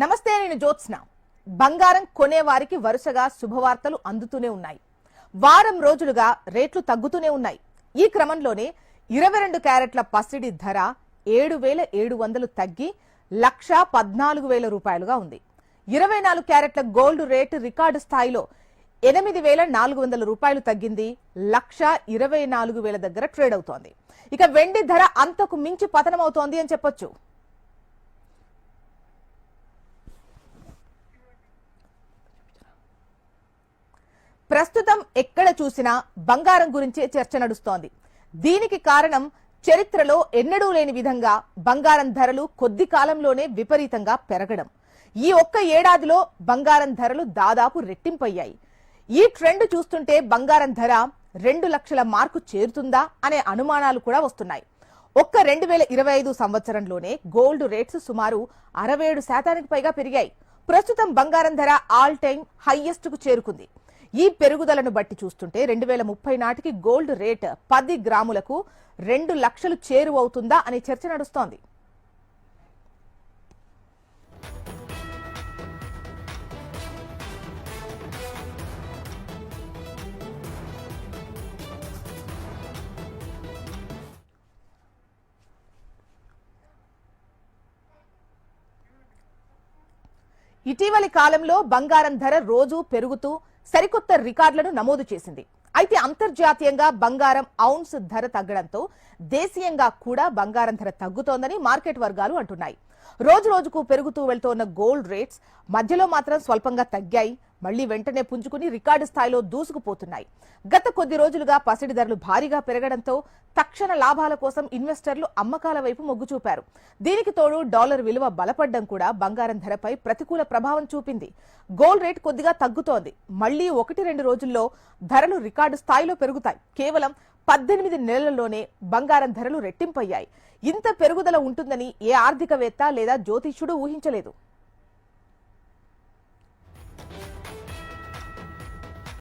నమస్తే నేను జ్యోత్స్న. బంగారం కొనేవారికి వరుసగా శుభవార్తలు అందుతూనే ఉన్నాయి. వారం రోజులుగా రేట్లు తగ్గుతూనే ఉన్నాయి. ఈ క్రమంలోనే ఇరవై రెండు క్యారెట్ల పసిడి ధర ఏడు వేల ఏడు వందలు తగ్గి లక్ష పద్నాలుగు వేల రూపాయలుగా ఉంది. ఇరవై నాలుగు క్యారెట్ల గోల్డ్ రేటు రికార్డు స్థాయిలో ఎనిమిది వేల నాలుగు వందల రూపాయలు తగ్గింది. లక్ష ఇరవై నాలుగు వేల దగ్గర ట్రేడ్ అవుతోంది. ఇక వెండి ధర అంతకు మించి పతనమవుతోంది అని చెప్పొచ్చు. ప్రస్తుతం ఎక్కడ చూసినా బంగారం గురించే చర్చ నడుస్తోంది. దీనికి కారణం చరిత్రలో ఎన్నడూ లేని విధంగా బంగారం ధరలు కొద్ది కాలంలోనే విపరీతంగా పెరగడం. ఈ ఒక్క ఏడాదిలో బంగారం ధరలు దాదాపు రెట్టింపయ్యాయి. ఈ ట్రెండ్ చూస్తుంటే బంగారం ధర రెండు లక్షల మార్కు చేరుతుందా అనే అనుమానాలు కూడా వస్తున్నాయి. ఒక్క రెండు వేల ఇరవై ఐదు సంవత్సరంలోనే గోల్డ్ రేట్స్ సుమారు అరవై ఏడు శాతానికి పైగా పెరిగాయి. ప్రస్తుతం బంగారం ధర ఆల్ టైమ్ హైయెస్ట్కు చేరుకుంది. ఈ పెరుగుదలను బట్టి చూస్తుంటే రెండు వేల ముప్పై నాటికి గోల్డ్ రేట్ పది గ్రాములకు రెండు లక్షలు చేరువవుతుందా అనే చర్చ నడుస్తోంది. ఇటీవలి కాలంలో బంగారం ధర రోజు పెరుగుతూ సరికొత్త రికార్డులను నమోదు చేసింది. అయితే అంతర్జాతీయంగా బంగారం ఔన్స్ ధర తగ్గడంతో దేశీయంగా కూడా బంగారం ధర తగ్గుతోందని మార్కెట్ వర్గాలు అంటున్నాయి. రోజు రోజుకు పెరుగుతూ వెళ్తోన్న గోల్డ్ రేట్స్ మధ్యలో మాత్రం స్వల్పంగా తగ్గాయి. మళ్ళీ వెంటనే పుంజుకుని రికార్డు స్థాయిలో దూసుకుపోతున్నాయి. గత కొద్ది రోజులుగా పసిడి ధరలు భారీగా పెరగడంతో తక్షణ లాభాల కోసం ఇన్వెస్టర్లు అమ్మకాల వైపు మొగ్గు చూపారు. దీనికి తోడు డాలర్ విలువ బలపడ్డం కూడా బంగారం ధరపై ప్రతికూల ప్రభావం చూపింది. గోల్డ్ రేట్ కొద్దిగా తగ్గుతోంది. మళ్ళీ ఒకటి రెండు రోజుల్లో ధరలు రికార్డు స్థాయిలో పెరుగుతాయి. కేవలం పద్దెనిమిది నెలల్లోనే బంగారం ధరలు రెట్టింపయ్యాయి. ఇంత పెరుగుదల ఉంటుందని ఏ ఆర్థికవేత్త లేదా జ్యోతిష్యుడు ఊహించలేదు.